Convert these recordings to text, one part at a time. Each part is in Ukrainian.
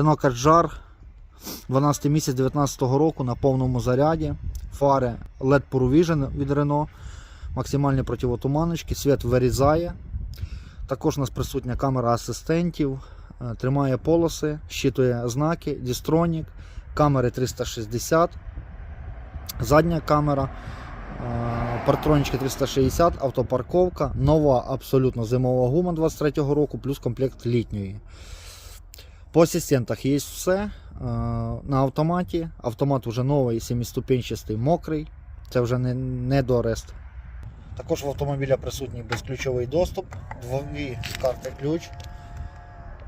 Renault Kadjar 12 місяць 2019 року на повному заряді. Фари LED Puro Vision від Renault. Максимальні противотуманочки, світ вирізає. Також у нас присутня камера асистентів, е, тримає полоси, щитує знаки, дістронік, камери 360, задня камера, е, партронічки 360, автопарковка, нова абсолютно зимова гума 23 року, плюс комплект літньої. По асистентах є все. На автоматі. Автомат вже новий, 7-ступенчастий, мокрий. Це вже не, не до арест. Також в автомобіля присутній безключовий доступ, дві карти ключ.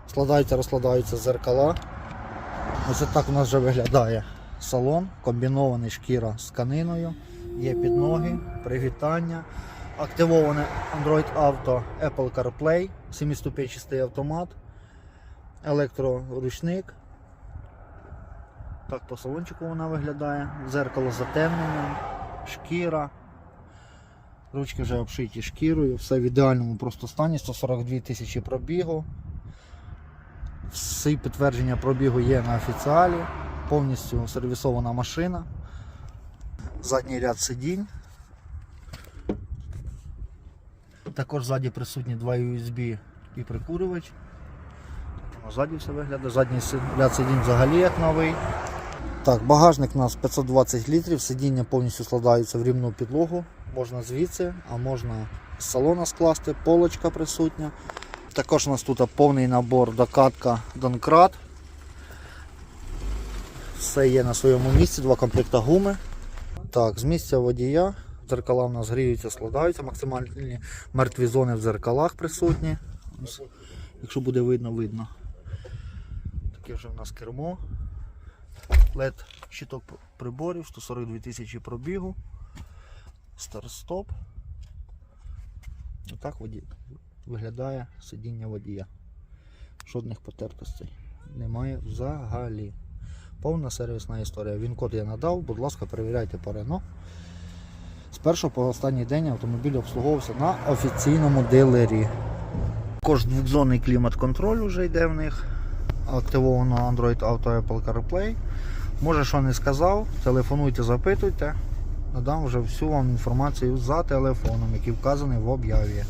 Складаються, розкладаються зеркала. Ось так у нас вже виглядає салон, комбінований шкіра з тканиною. Є підноги, привітання. Активоване Android Auto Apple CarPlay, 7-ступенчастий автомат електроручник. Так по салончику вона виглядає. Зеркало з затемненням, шкіра. Ручки вже обшиті шкірою, все в ідеальному просто стані, 142 тисячі пробігу. Всі підтвердження пробігу є на офіціалі, повністю сервісована машина. Задній ряд сидінь. Також ззаді присутні два USB і прикурювач. Ззаді все виглядає. Задній ряд сидінь взагалі як новий. Так, багажник у нас 520 літрів, сидіння повністю складаються в рівну підлогу. Можна звідси, а можна з салона скласти, полочка присутня. Також у нас тут повний набор докатка Донкрат. Все є на своєму місці, два комплекта гуми. Так, з місця водія. Дзеркала у нас гріються, складаються, максимальні мертві зони в дзеркалах присутні. Якщо буде видно, видно. Таке вже в нас кермо. LED щиток приборів, 142 тисячі пробігу. Старт-стоп. Отак виглядає сидіння водія. Жодних потертостей немає взагалі. Повна сервісна історія. Він код я надав, будь ласка, перевіряйте по Renault. З першого по останній день автомобіль обслуговувався на офіційному дилері. Також двохзонний клімат-контроль вже йде в них. Активовано Android Auto Apple CarPlay. Може, що не сказав, телефонуйте, запитуйте. Надам вже всю вам інформацію за телефоном, який вказаний в об'яві.